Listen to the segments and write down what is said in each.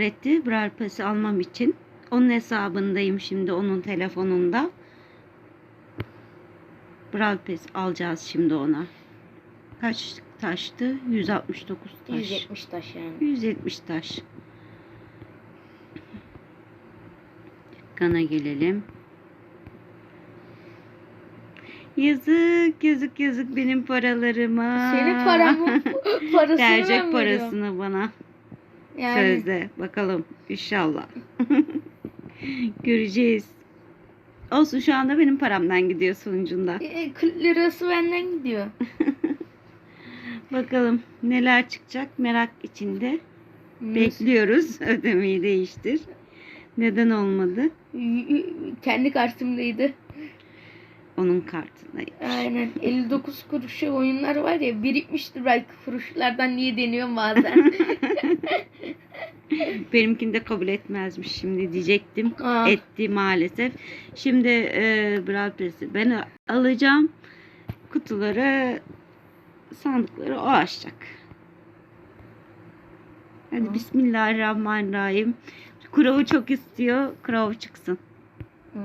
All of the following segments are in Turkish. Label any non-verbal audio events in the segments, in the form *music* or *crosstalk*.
etti Brawl Pass'i almam için. Onun hesabındayım şimdi onun telefonunda. Brawl Pass alacağız şimdi ona. Kaç taştı? 169 taş. 170 taş yani. 170 taş. Kana gelelim. Yazık yazık yazık benim paralarıma. Senin paramı *laughs* parasını Verecek parasını bana. Yani Sözde. Bakalım. İnşallah. *laughs* Göreceğiz. Olsun şu anda benim paramdan gidiyor sonucunda. e, 40 lirası benden gidiyor. *laughs* Bakalım neler çıkacak merak içinde. Hmm. Bekliyoruz. *laughs* Ödemeyi değiştir. Neden olmadı? Kendi kartımdaydı. Onun kartına. Aynen 59 kuruşu oyunlar var ya birikmiştir belki kuruşlardan niye deniyorum bazen. *laughs* Benimkini de kabul etmezmiş şimdi diyecektim. Aa. Etti maalesef. Şimdi e, Brawl Pass'i ben alacağım. Kutuları sandıkları o açacak. Hadi Hı. Bismillahirrahmanirrahim. Crow çok istiyor. Crow çıksın. Hmm.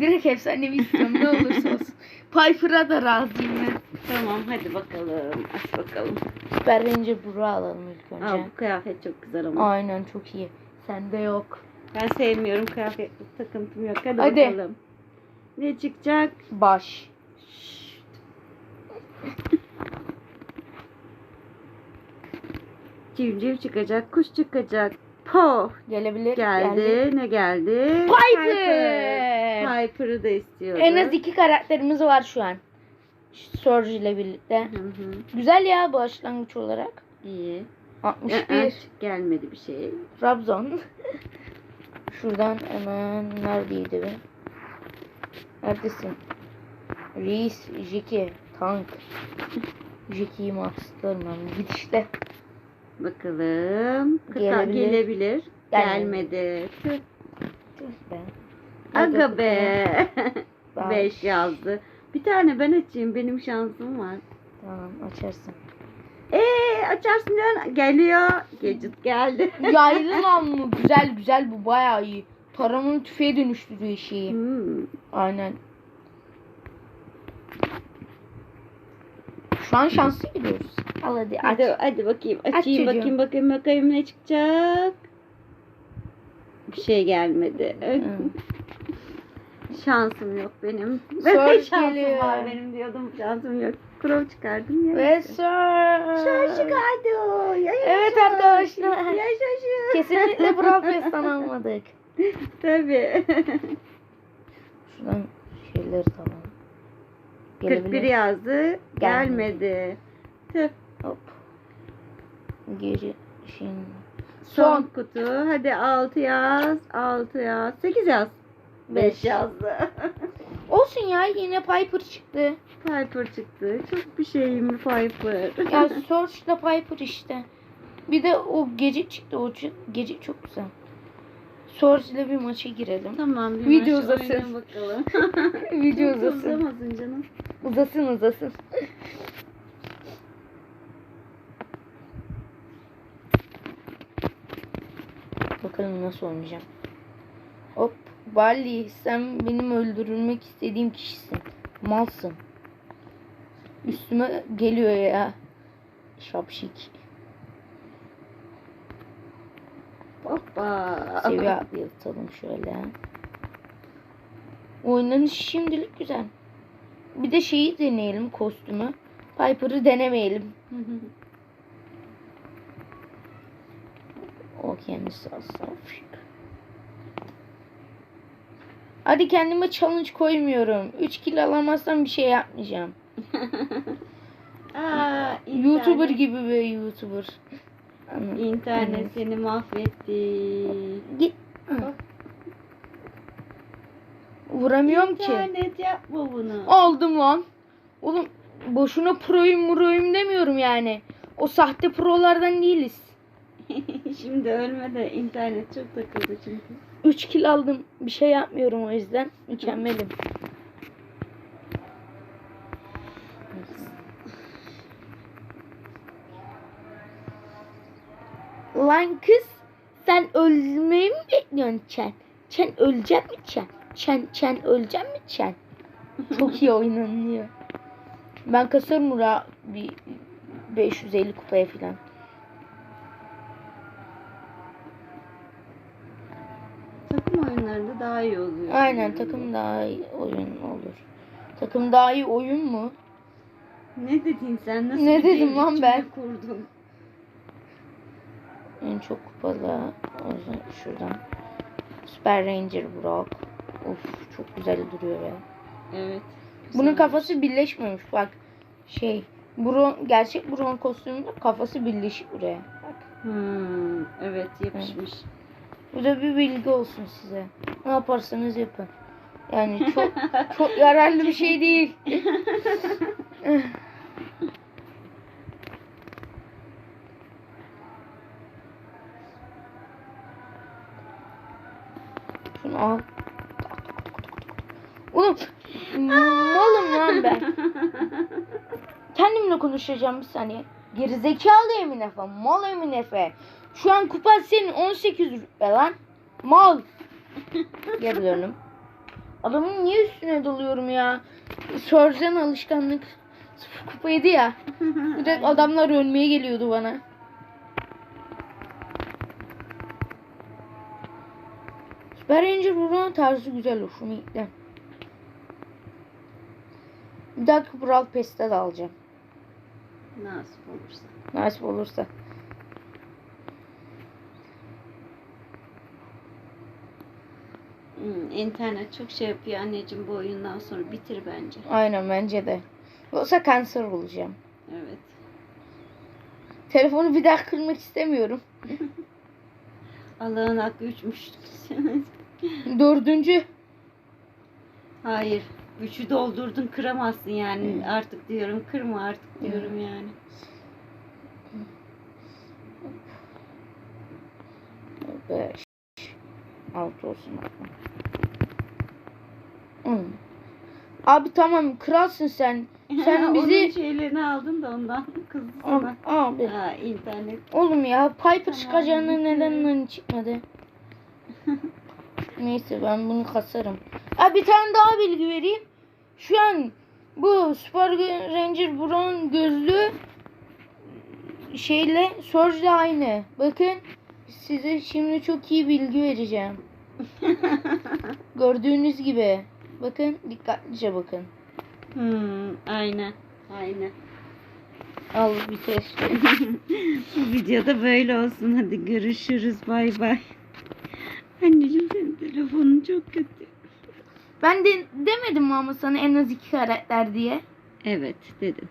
Direkt efsanevi istiyorum ne olursa olsun. *laughs* Piper'a da razıyım ben. Tamam hadi bakalım. Aç bakalım. Süper Ranger Buru alalım ilk önce. Aa, bu kıyafet çok güzel ama. Aynen çok iyi. Sende yok. Ben sevmiyorum kıyafet takıntım yok. Hadi, Hadi. bakalım. Ne çıkacak? Baş. Civciv çıkacak, kuş çıkacak. Po Gelebilir. geldi. Ne geldi? Piper. Piper'ı da istiyordu. En az iki karakterimiz var şu an. Surge ile birlikte. Hı hı. Güzel ya başlangıç olarak. İyi. 61. Ee, gelmedi bir şey. Trabzon. Şuradan hemen neredeydi be? Neredesin? Reis, Jiki, Tank. Jiki'yi maxlarım ben gidişte. Bakalım. Kıta Gelebilir. gelebilir. Gelmedi. Tüh. Tüh be. Aga be. *laughs* Ben- 5 yazdı. Bir tane ben açayım. Benim şansım var. Tamam açarsın. Eee açarsın diyorsun. Geliyor. Gadget geldi. *laughs* Yaylı lan mı? Güzel güzel bu bayağı iyi. Taramalı tüfeğe dönüştürüyor şeyi. Hmm. Aynen. Şu an şanslı gidiyoruz. Al hadi aç. Hadi, hadi bakayım. Aç Açayım çocuğum. bakayım bakayım bakayım ne çıkacak. Bir şey gelmedi. Hı. Şansım yok benim. Sor şansım geliyor. var benim diyordum. Şansım yok. Crow çıkardım ya. Ve sonra... Şaş çıkardı. Yaşasın. Evet arkadaşlar. Yaşasın. Kesinlikle Pass'tan almadık. *laughs* Tabii. Şuradan şeyleri tamam. 41 yazdı. Gelmedi. Tüh. Hop. Geri şimdi. Son Son. kutu. Hadi 6 yaz. 6 yaz. 8 yaz. 5 Beş. yazdı. *laughs* Olsun ya yine Piper çıktı. Piper çıktı. Çok bir şey mi Piper? Ya *laughs* Surge'la Piper işte. Bir de o gece çıktı. O gece çok güzel. Surge'la bir maça girelim. tamam bir Video maç uzasın. bakalım. *laughs* Video Çok uzasın. Uzamasın canım. Uzasın uzasın. Bakalım nasıl oynayacağım. Hop. Bali sen benim öldürülmek istediğim kişisin. Malsın. Üstüme geliyor ya. Şapşik. Hoppa. Seviye atlayalım şöyle. Oynanış şimdilik güzel. Bir de şeyi deneyelim kostümü. Piper'ı denemeyelim. *laughs* O kendisi asafik. Hadi kendime challenge koymuyorum. 3 kill alamazsam bir şey yapmayacağım. *laughs* Aa, YouTuber internet- gibi bir YouTuber. Anladım. İnternet seni mahvetti. Git. Vuramıyorum ki. İnternet yapma bunu. Aldım lan. Oğlum boşuna proyum muroyum demiyorum yani. O sahte prolardan değiliz. *laughs* Şimdi ölme de internet çok takıldı çünkü. 3 kill aldım. Bir şey yapmıyorum o yüzden. Mükemmelim. Lan kız Sen ölmeyi mi bekliyorsun Çen? Çen ölecek mi Çen? Çen, Çen ölecek mi Çen? Çok iyi oynanıyor. Ben kasarım Murat bir 550 kupaya falan. Oyunlarında daha iyi oluyor. Aynen takım daha iyi oyun olur. Takım daha iyi oyun mu? Ne dedin sen? Nasıl Ne dedim lan ben? Kurdun? En çok kupalı şuradan. Super Ranger Brock. Of çok güzel duruyor ya. Evet. Bunun güzel. kafası birleşmemiş bak. Şey, Bron, gerçek Bron kostümünde kafası birleşik buraya. Bak. Hmm, evet yapışmış. Bu da bir bilgi olsun size. Ne yaparsanız yapın. Yani çok *laughs* çok yararlı bir şey değil. *laughs* Şunu al. Oğlum malım lan ben. *laughs* Kendimle konuşacağım bir saniye. Gerizekalı Emin Efe. Mal Emin Efe. Şu an kupa senin 18 rütbe lan. Mal. *laughs* Geri dönüm. Adamın niye üstüne dalıyorum ya? Sörzen alışkanlık. Sıfır kupaydı ya. Bir de adamlar ölmeye geliyordu bana. Super Ranger buranın tarzı güzel hoşuma gitti. Bir dahaki Brawl Pass'te de alacağım. Nasip olursa. Nasip olursa. Hmm, internet çok şey yapıyor anneciğim bu oyundan sonra bitir bence. Aynen bence de. Yoksa kanser olacağım. Evet. Telefonu bir daha kırmak istemiyorum. *laughs* Allah'ın hakkı üçmüş. *laughs* Dördüncü. Hayır. Üçü doldurdun kıramazsın yani. Hmm. Artık diyorum kırma artık diyorum yani. Beş. Altı olsun. Hmm. Abi tamam kralsın sen. *laughs* Sen Onun bizi... şeylerini aldın da ondan *laughs* kızdı sana. abi. Ha, internet. Oğlum ya Piper Tamam, çıkacağına neden çıkmadı? *laughs* Neyse ben bunu kasarım. Aa, bir tane daha bilgi vereyim. Şu an bu Super Ranger Brown gözlü şeyle Surge'le aynı. Bakın size şimdi çok iyi bilgi vereceğim. *laughs* Gördüğünüz gibi. Bakın dikkatlice bakın. hmm, aynen. Aynen. Al bir test. *laughs* Bu videoda böyle olsun. Hadi görüşürüz. Bay bay. Anneciğim senin telefonun çok kötü. Ben de demedim mi ama sana en az iki karakter diye. Evet dedim.